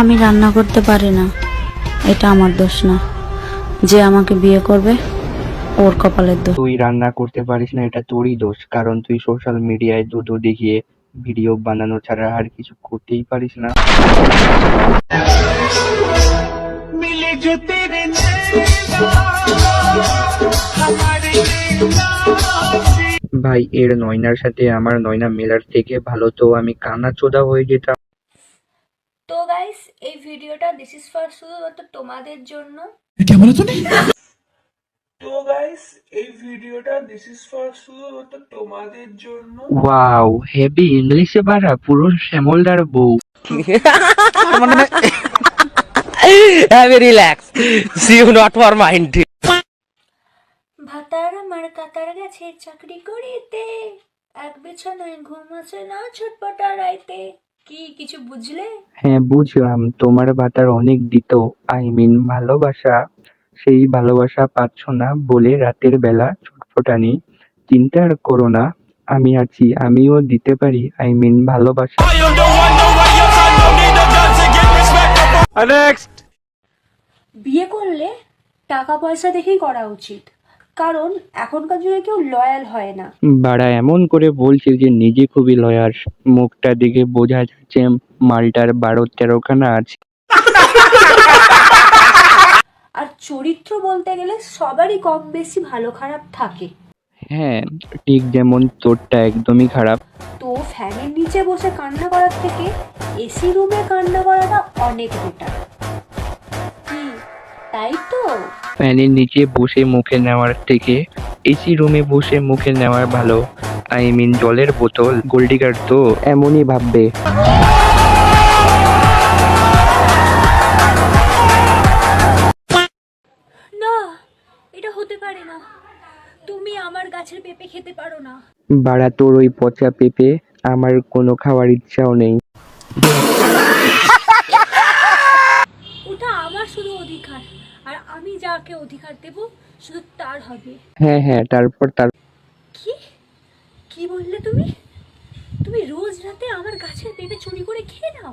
আমি রান্না করতে পারি না। এটা আমার দোষ না। যে আমাকে বিয়ে করবে ওর কপালের দোষ। তুই রান্না করতে পারিস না এটা তোরই দোষ। কারণ তুই সোশ্যাল মিডিয়ায় দুটো দেখিয়ে ভিডিও বানানো ছাড়া আর কিছু করতেই পারিস না। ভাই এর নয়নার সাথে আমার নয়না মেলার থেকে ভালো তো আমি কানা চোদা হয়ে যেতাম। তো গাইস এই ভিডিওটা দিস ইজ ফর শুধুমাত্র তোমাদের জন্য। তো গাইস এই ভিডিওটা দিস ইজ ফর শুধুমাত্র তোমাদের জন্য। ওয়াও হেভি ইংলিশে পারা পুরো শ্যামলদার বউ। a relax. See you not for mind. ভাতার আমার কাতার গেছে চাকরি করিতে এক বিছানায় ঘুমাছে না ছটপটা রাইতে। কি কিছু বুঝলে? হ্যাঁ বুঝলাম। তোমার বাতার অনেক দিত। আই মিন ভালোবাসা সেই ভালোবাসা পাচ্ছ না বলে রাতের বেলা ছটফটানি। চিন্তা আর করো না আমি আছি আমিও দিতে পারি। আই মিন ভালোবাসা। বিয়ে করলে টাকা পয়সা দেখেই করা উচিত। কারণ এখনকার যুগে কেউ লয়াল হয় না। বাড়া এমন করে বলছে যে নিজে খুবই লয়ার মুখটা দেখে বোঝা যাচ্ছে মালটার বারো তেরোখানা আছে। আর চরিত্র বলতে গেলে সবারই কম বেশি ভালো খারাপ থাকে। হ্যাঁ ঠিক যেমন তোরটা একদমই খারাপ। তো ফ্যানের নিচে বসে কান্না করার থেকে এসি রুমে কান্না করাটা অনেক বেটার তাই তো? ফ্যানের নিচে বসে মুখে নেওয়ার থেকে এসি রুমে বসে মুখে নেওয়ার ভালো। আই মিন জলের বোতল গোল্ডিগার তো এমনই ভাববে। না এটা হতে পারে না। তুমি আমার গাছের পেঁপে খেতে পারো না। বাড়া তোর ওই পচা পেঁপে আমার কোনো খাওয়ার ইচ্ছাও নেই ওটা আমার শুধু অধিকার। আর আমি যাকে অধিকার দেব শুধু তার হবে। হ্যাঁ হ্যাঁ তারপর তার কি? কি বললে তুমি? তুমি রোজ রাতে আমার গাছের পেঁপে চুরি করে খেয়ে নাও।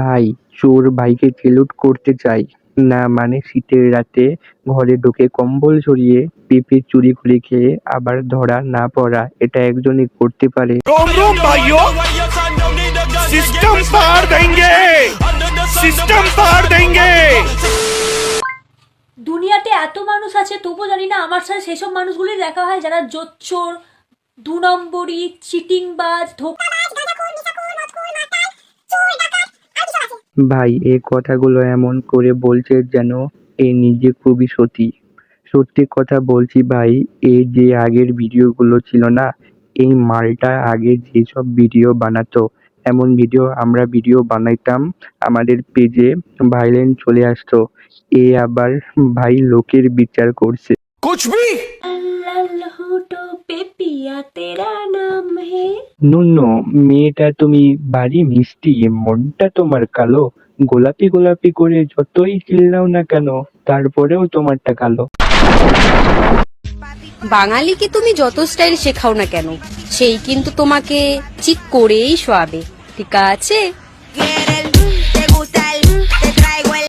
ভাই চোর ভাইকে চেলুট করতে চাই। না মানে শীতের রাতে ঘরে ঢুকে কম্বল ছড়িয়ে পেঁপে চুরি করে খেয়ে আবার ধরা না পড়া এটা একজনই করতে পারে। रोम তবুও জানি না, আমার সাথে সেসব মানুষগুলি দেখা হয় যারা জোচ্চোর দু নম্বরই চিটিংবাজ, ধোকা ভাই এই কথাগুলো এমন করে বলছে যেন এ নিজে খুবই সতী। সত্যি কথা বলছি ভাই এই যে আগের ভিডিওগুলো ছিল না, এই মালটা আগে যেসব ভিডিও বানাতো এমন ভিডিও আমরা ভিডিও বানাইতাম। আমাদের পেজে ভাইলেন চলে আসতো। এ আবার ভাই লোকের বিচার করছে। নুনু মেয়েটা তুমি বাড়ি মিষ্টি মনটা তোমার কালো। গোলাপি গোলাপি করে যতই চিল্লাও না কেন তারপরেও তোমারটা কালো। বাঙালিকে তুমি যত স্টাইল শেখাও না কেন সেই কিন্তু তোমাকে ঠিক করেই সোয়াবে টিকা আছে?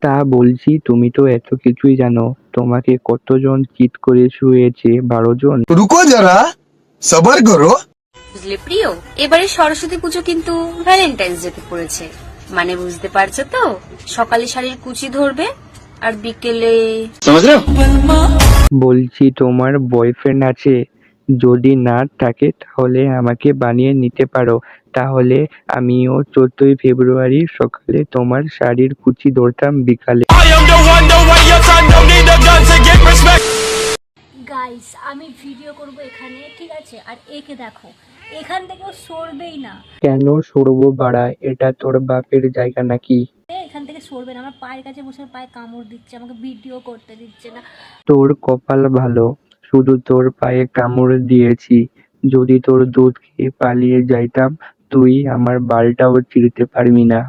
তা বলছি তুমি তো এত কিছুই জানো। তোমাকে কতজন চিট করে শুয়েছে? বারো জন? রুকো যারা সবার করো। বুঝলে প্রিয়? এবারে সরস্বতী পুজো কিন্তু ভ্যালেন্টাইন্স ডে পড়েছে। মানে বুঝতে পারছ তো? সকালে শাড়ির কুচি ধরবে আর বিকেলে বলছি তোমার বয়ফ্রেন্ড আছে। যদি না থাকে তাহলে আমাকে বানিয়ে নিতে পারো। তাহলে আমিও চোদ্দই ফেব্রুয়ারি সকালে তোমার শাড়ির কুচি ধরতাম বিকালে। গাইস আমি ভিডিও করব এখানে ঠিক আছে? আর একে দেখো এখান থেকেও সরবেই না। কেন সরবো বাড়া? এটা তোর বাপের জায়গা নাকি? এখান থেকে সরবে না। আমার পায়ের কাছে বসে পায়ে কামড় দিচ্ছে আমাকে ভিডিও করতে দিচ্ছে না। তোর কপাল ভালো। শুধু তোর পায়ে কামড় দিয়েছি, যদি তোর দুধ খেয়ে পালিয়ে যাইতাম, তুই আমার বালটাও চিরতে পারবি না।